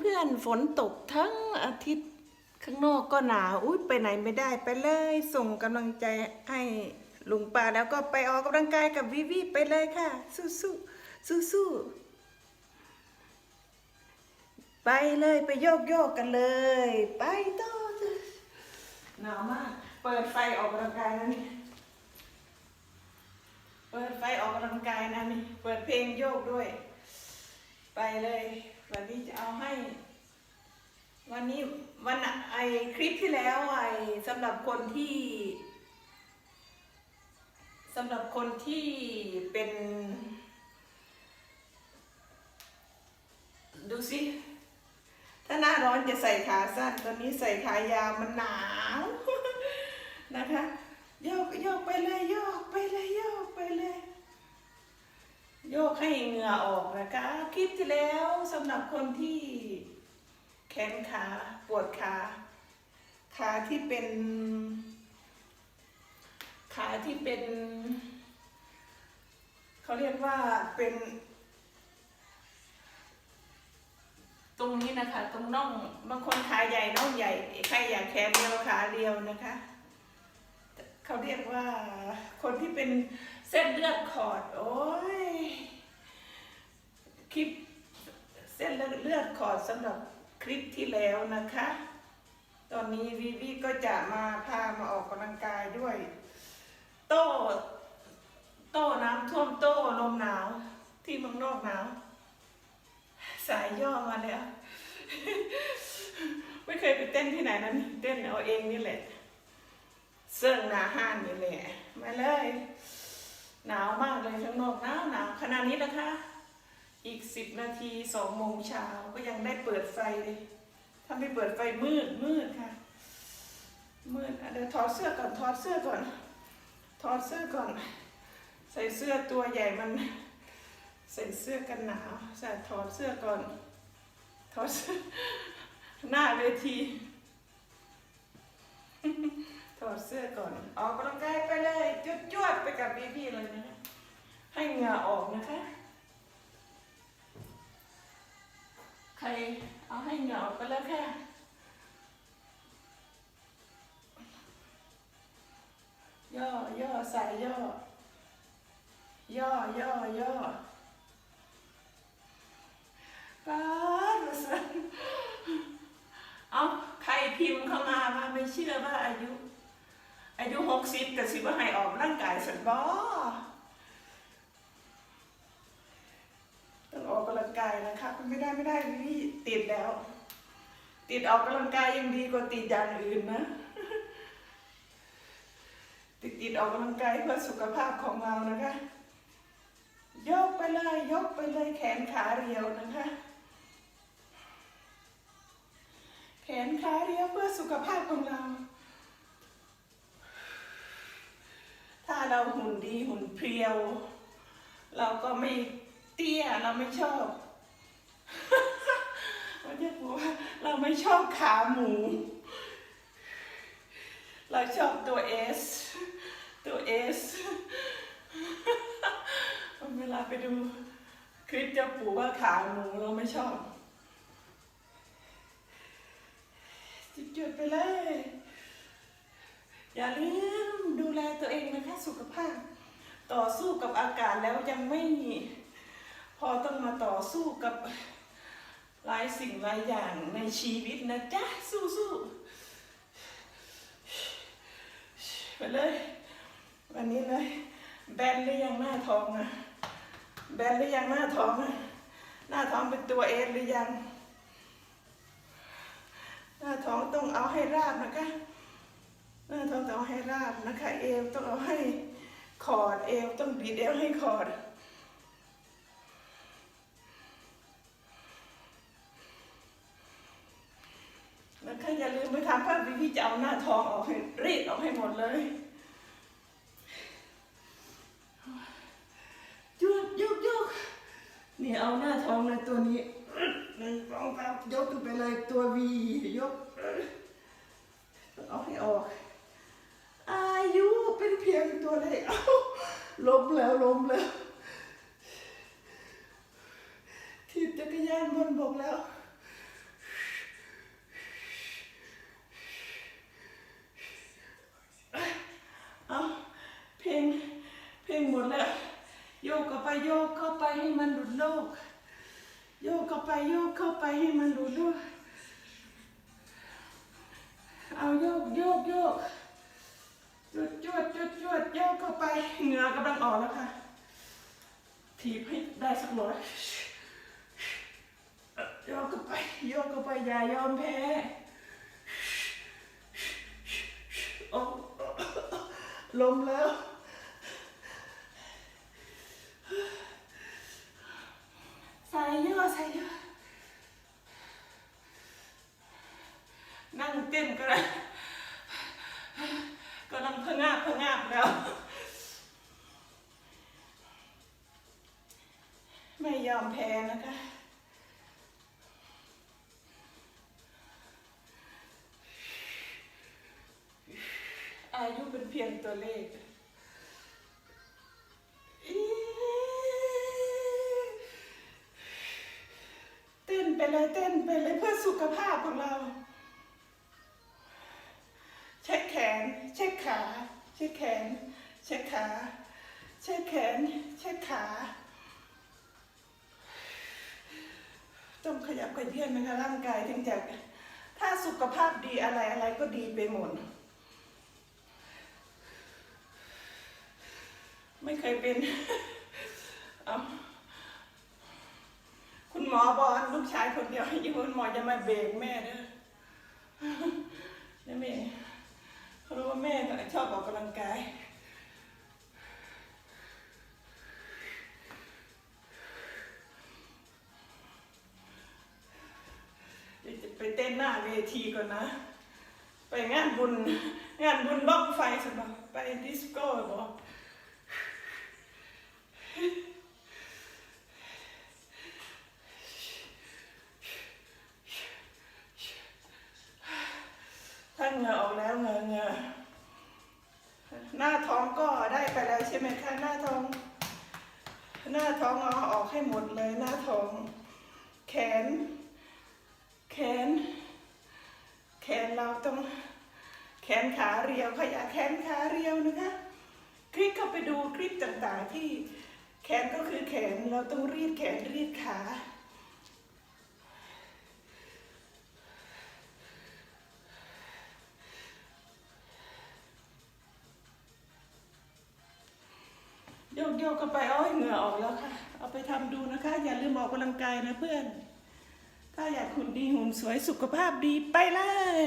เพื่อนๆฝนตกทั้งอาทิตย์ข้างนอกก็หนาวอุ้ยไปไหนไม่ได้ไปเลย ส่งกำลังใจให้ลุงป้าแล้วก็ไปออกกำลังกายกับวิวีไปเลยค่ะ สู้สู้สู้สู้ไปเลยไปโยกโยกกันเลย ไปต่อหนาวมาก เปิดไฟออกกำลังกายนะนี่เปิดไฟออกกำลังกายนะนี่เปิดเพลงโยกด้วย ไปเลย วันนี้จะเอาให้ วันนี้วันไอคลิปที่แล้วไอสำหรับคนที่สำหรับคนที่เป็นดูสิถ้าหน้าร้อนจะใส่ขาสั้น ตอนนี้ใส่ขายาวมันหนาวนะคะโยกโยกไปเลยโยกไปเลยโยกไปเลย โยกให้เหงื่อออกนะคะ คลิปที่แล้วสำหรับคนที่แขนขาปวดขา ขาที่เป็น ขาที่เป็น เขาเรียกว่าเป็น ตรงนี้นะคะ ตรงน่องบางคนขาใหญ่น่องใหญ่ใครอยากแขนเดียวขาเดียวนะคะ เขาเรียกว่าคนที่เป็นเส้นเลือดขอด โอ้ย คลิปเส้นเลือดขอดสำหรับคลิปที่แล้วนะคะ ตอนนี้วีวีก็จะมาพามาออกกำลังกายด้วย โต้โต้น้ำท่วมโต้ลมหนาวที่เมืองนอกหนาว สายย่อมาแล้ว ไม่เคยไปเต้นที่ไหนนั้นเต้นเอาเองนี่แหละ เสื้อหนาห้านนี่แหละ มาเลย หนาวมากเลยข้างนอกหนาวหนาวขณะนี้นะคะ อีกสิบนาทีสองโมงเช้าก็ยังได้เปิดไฟเลยถ้าไม่เปิดไฟมืดมืดค่ะ มืดเดี๋ยวถอดเสื้อก่อนถอดเสื้อก่อน ถอดเสื้อก่อน ใส่เสื้อตัวใหญ่มัน ใส่เสื้อกันหนาวใส่ถอดเสื้อก่อนถอดเสื้อหน้าเวทีถอดเสื้อก่อนออกกำลังกายไปเลยจุดจวดไปกับพี่ๆเลยนะให้เหงื่อออกนะคะ ใครเอาให้เหงื่อออกไปแล้วค่ะย่อย่อใส่ย่อย่อย่อย่อป้าดสันเอาใครพิมพ์เข้ามาว่าไม่เชื่อว่าอายุ อายุหกสิบกับสิบว่าให้ออกร่างกายสันบอต้องออกกำลังกายนะคะไม่ได้ไม่ได้นี่ ติดแล้ว ติดออกกำลังกายยังดีกว่าติดอย่างอื่นนะ ติดติดออกกำลังกายเพื่อสุขภาพของเรานะคะ ยกไปเลยยกไปเลยแขนขาเรียวนะคะ แขนขาเรียวเพื่อสุขภาพของเรา ถ้าเราหุ่นดีหุ่นเพรียว เราก็ไม่เตี้ยเราไม่ชอบ ไม่ชอบขาหมู เราชอบตัวเอสตัวเอสเวลาไปดูคลิปเจะปู่ว่าขาหมูเราไม่ชอบจิบจุดไปเลย อย่าลืมดูแลตัวเองนะคะสุขภาพ ต่อสู้กับอากาศแล้วยังไม่พอต้องมาต่อสู้กับ หลายสิ่งหลายอย่างในชีวิตนะจ๊ะ สู้ๆไปเลย วันนี้เลย แบนหรือยังหน้าท้องอะแบนหรือยังหน้าท้องอะหน้าท้องเป็นตัวเอสหรือยัง หน้าท้องต้องเอาให้ราบนะคะ หน้าท้องต้องเอาให้ราบนะคะ เอวต้องเอาให้ขอดเอวต้องบีดเอวให้ขอด นะคะอย่าลืมไปทำภาพวิธีจะเอาหน้าท้องออกให้รีดออกให้หมดเลยยุกยุกยุกนี่เอาหน้าท้องเลยตัวนี้หนึ่งสองสามยกขึ้นไปเลยตัววียกต้องเอาให้ออก อายุเป็นเพียงตัวเล็กเอ้าล้มแล้วล้มแล้วถีบจักรยานบนบกแล้ว หมดแล้ว โยกเข้าไปโยกเข้าไปให้มันหลุดโลก โยกเข้าไปโยกเข้าไปให้มันหลุดโลก เอาโยกโยกโยกจุดจวดจุดจวดโยกเข้าไปเหงื่อกำลังออกแล้วค่ะ ถีบให้ได้สักร้อยโยกเข้าไปโยกเข้าไปอย่ายอมแพ้โอ้ลมแล้ว ใส่เยอะใส่เยอะนั่ง เต้นก็ได้กำลังพงาบพงาบแล้ว ไม่ยอมแพ้นะคะอายุเป็นเพียงตัวเลขเต้นไปเลยเต้นไปเลยเพื่อสุขภาพของเรา น เช็คขา เช็คแขน เช็คขา เช็คแขน เช็คขา ต้องขยับขยื่นนะคะร่างกายถึงจะถ้าสุขภาพดีอะไรอะไรก็ดีไปหมด ไม่เคยเป็น เอาคุณหมอบอกลูกชายคนเดียวยิ่คุณหมอจะมาเบรกแม่เด้อนี่แม่ แม่ก็ชอบออกกำลังกายจะไปเต้นหน้าเวทีก่อนนะ ไปงานบุญ งานบุญบ้องไฟสบไปดิสโก้บอกท่านเหงื่อ ใช่ไหมคะหน้าท้อง หน้าท้องเอาออกให้หมดเลยหน้าท้อง แขน แขน แขนเราต้องแขนขาเรียวขยะแขนขาเรียวนะคะ คลิกเข้าไปดูคลิปต่างๆที่แขนก็คือแขนเราต้องรีดแขนรีดขา ยกโยกกันไปอ้อยเหงื่อออกแล้วค่ะ เอาไปทำดูนะคะ อย่าลืมออกกำลังกายนะเพื่อน ถ้าอยากหุ่นดีหุ่นสวยสุขภาพดีไปเลย